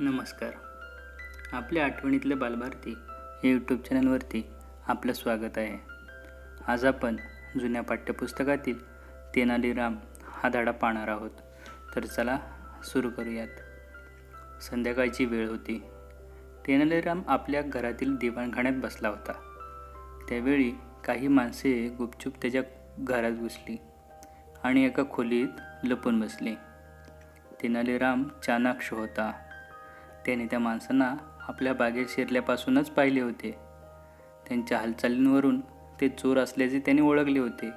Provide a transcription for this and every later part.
नमस्कार. आपल्या आठवणीतलं बालभारती हे यूट्यूब चॅनलवरती आपलं स्वागत आहे. आज आपण जुन्या पाठ्यपुस्तकातील तेनालीराम हा धडा पाहणार आहोत. तर चला सुरू करूयात. संध्याकाळची वेळ होती. तेनालीराम आपल्या घरातील दिवाणखाण्यात बसला होता. त्यावेळी काही माणसे गुपचूप त्याच्या घरात घुसली आणि एका खोलीत लपून बसली. तेनालीराम चाणाक्ष होता. त्याने त्या माणसांना आपल्या बागेत शिरल्यापासूनच पाहिले होते. त्यांच्या हालचालींवरून ते चोर असल्याचे त्याने ओळखले होते.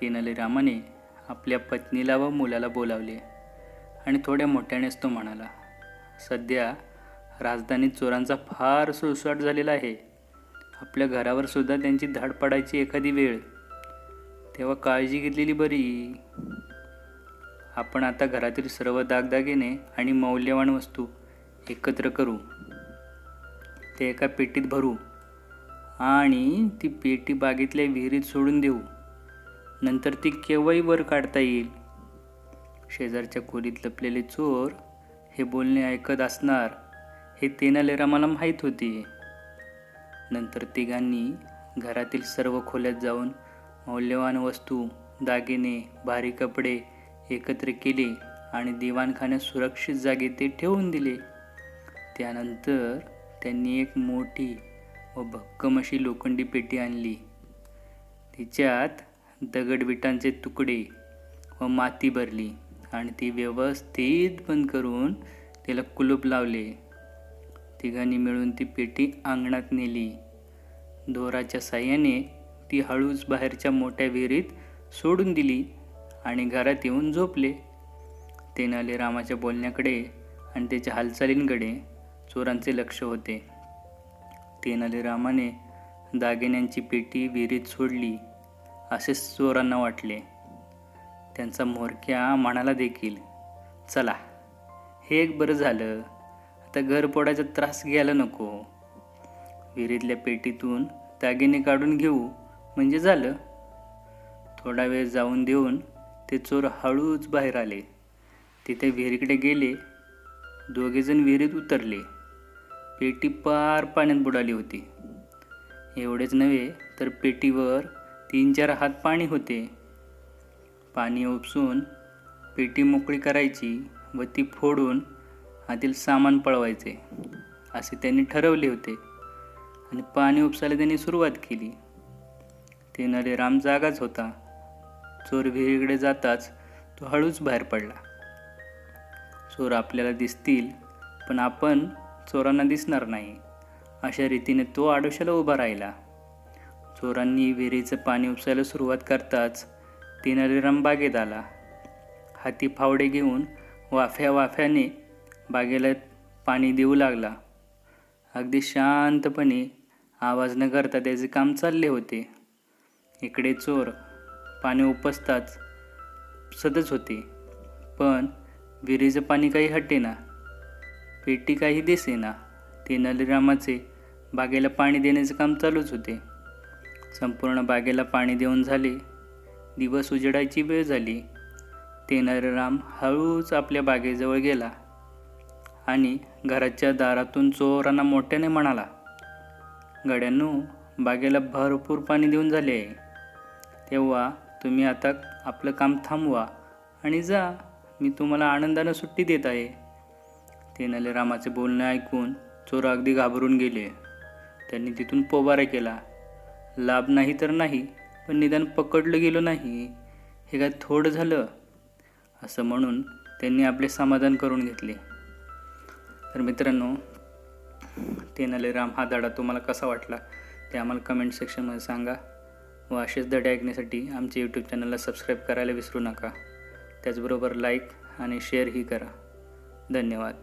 तेनालीरामाने आपल्या पत्नीला व मुलाला बोलावले आणि थोड्या मोठ्यानेच तो म्हणाला सध्या राजधानीत चोरांचा फार सुळसुळाट झालेला आहे. आपल्या घरावर सुद्धा त्यांची धाड पडायची एखादी वेळ. तेव्हा काळजी घेतलेली बरी. आपण आता घरातील सर्व दागदागिने आणि मौल्यवान वस्तू एकत्र करू. ते एका पेटीत भरू आणि ती पेटी बागेतल्या विहिरीत सोडून देऊ. नंतर ती केव्हाही वर काढता येईल. शेजारच्या खोलीत लपलेले चोर हे बोलणे ऐकत असणार हे तेनालीरामाला माहीत होते. नंतर तिघांनी घरातील सर्व खोल्यात जाऊन मौल्यवान वस्तू दागिने भारी कपडे एकत्र केले आणि दिवाणखान्यात सुरक्षित जागे ते ठेवून दिले. त्यानंतर त्यांनी एक मोठी व भक्कम अशी लोखंडी पेटी आणली. तिच्यात दगडविटांचे तुकडे व माती भरली आणि ती व्यवस्थित बंद करून तिला कुलूप लावले. तिघांनी मिळून ती पेटी अंगणात नेली. दोराच्या साह्याने ती हळूच बाहेरच्या मोठ्या विहिरीत सोडून दिली आणि घरात येऊन झोपले. तेनाली रामाच्या बोलण्याकडे आणि त्याच्या हालचालींकडे चोरांचे लक्ष होते. तेनालीरामाने दागिन्यांची पेटी विहिरीत सोडली असे चोरांना वाटले. त्यांचा म्होरक्या म्हणाला देखील चला हे एक बरं झालं. आता घर पोडायचा त्रास घ्यायला नको. विहिरीतल्या पेटीतून दागिने काढून घेऊ म्हणजे झालं. थोडा वेळ जाऊन देऊन ते चोर हळूच बाहेर आले. तिथे विहिरीकडे गेले. दोघेजण विहिरीत उतरले. पेटी पार पाण्यात बुडाली होती. एवढेच नव्हे तर पेटीवर तीन चार हात पाणी होते. पाणी उपसून पेटी मोकळी करायची व ती फोडून आतील सामान पळवायचे असे त्यांनी ठरवले होते. आणि पाणी उपसायला त्यांनी सुरुवात केली. ते नरेराम जागाच होता. चोर विहिरीकडे जाताच तो हळूच बाहेर पडला. चोर आपल्याला दिसतील पण आपण चोरांना दिसणार नाही. अशा रीतीने तो आडोशाला उभा राहिला. चोरांनी विहिरीचं पाणी उपसायला सुरुवात करताच तेनालीराम बागेत आला. हाती फावडे घेऊन वाफ्या वाफ्याने बागेला पाणी देऊ लागला. अगदी शांतपणे आवाज न करता त्याचे काम चालले होते. इकडे चोर पाणी उपसताच सदच होते. पण विहिरीचं पाणी काही हटेना पेटी काही दिसेना. तेनालीरामाचे बागेला पाणी देण्याचं काम चालूच होते. संपूर्ण बागेला पाणी देऊन झाले. दिवस उजेडायची वेळ झाली. तेनालीराम हळूच आपल्या बागेजवळ गेला आणि घराच्या दारातून चोरांना मोठ्याने म्हणाला गड्यांनो बागेला भरपूर पाणी देऊन झाले आहे. तेव्हा तुम्ही आता आपलं काम थांबवा आणि जा. मी तुम्हाला आनंदानं सुट्टी देत आहे. तेनाली रामाचे बोलणे ऐकून चोर अगदी घाबरून गेले. त्यांनी तिथून पोबारा केला. लाभ नाही तर नाही पण निदान पकडलं गेलं नाही. हे काय थोडं झालं? असं म्हणून त्यांनी आपले समाधान करून घेतले. तर मित्रांनो तेनालीराम हा धडा तुम्हाला कसा वाटला ते आम्हाला कमेंट सेक्शनमध्ये सांगा व असेच धडे ऐकण्यासाठी आमच्या यूट्यूब चॅनलला सबस्क्राईब करायला विसरू नका. त्याचबरोबर लाईक आणि शेअरही करा. धन्यवाद.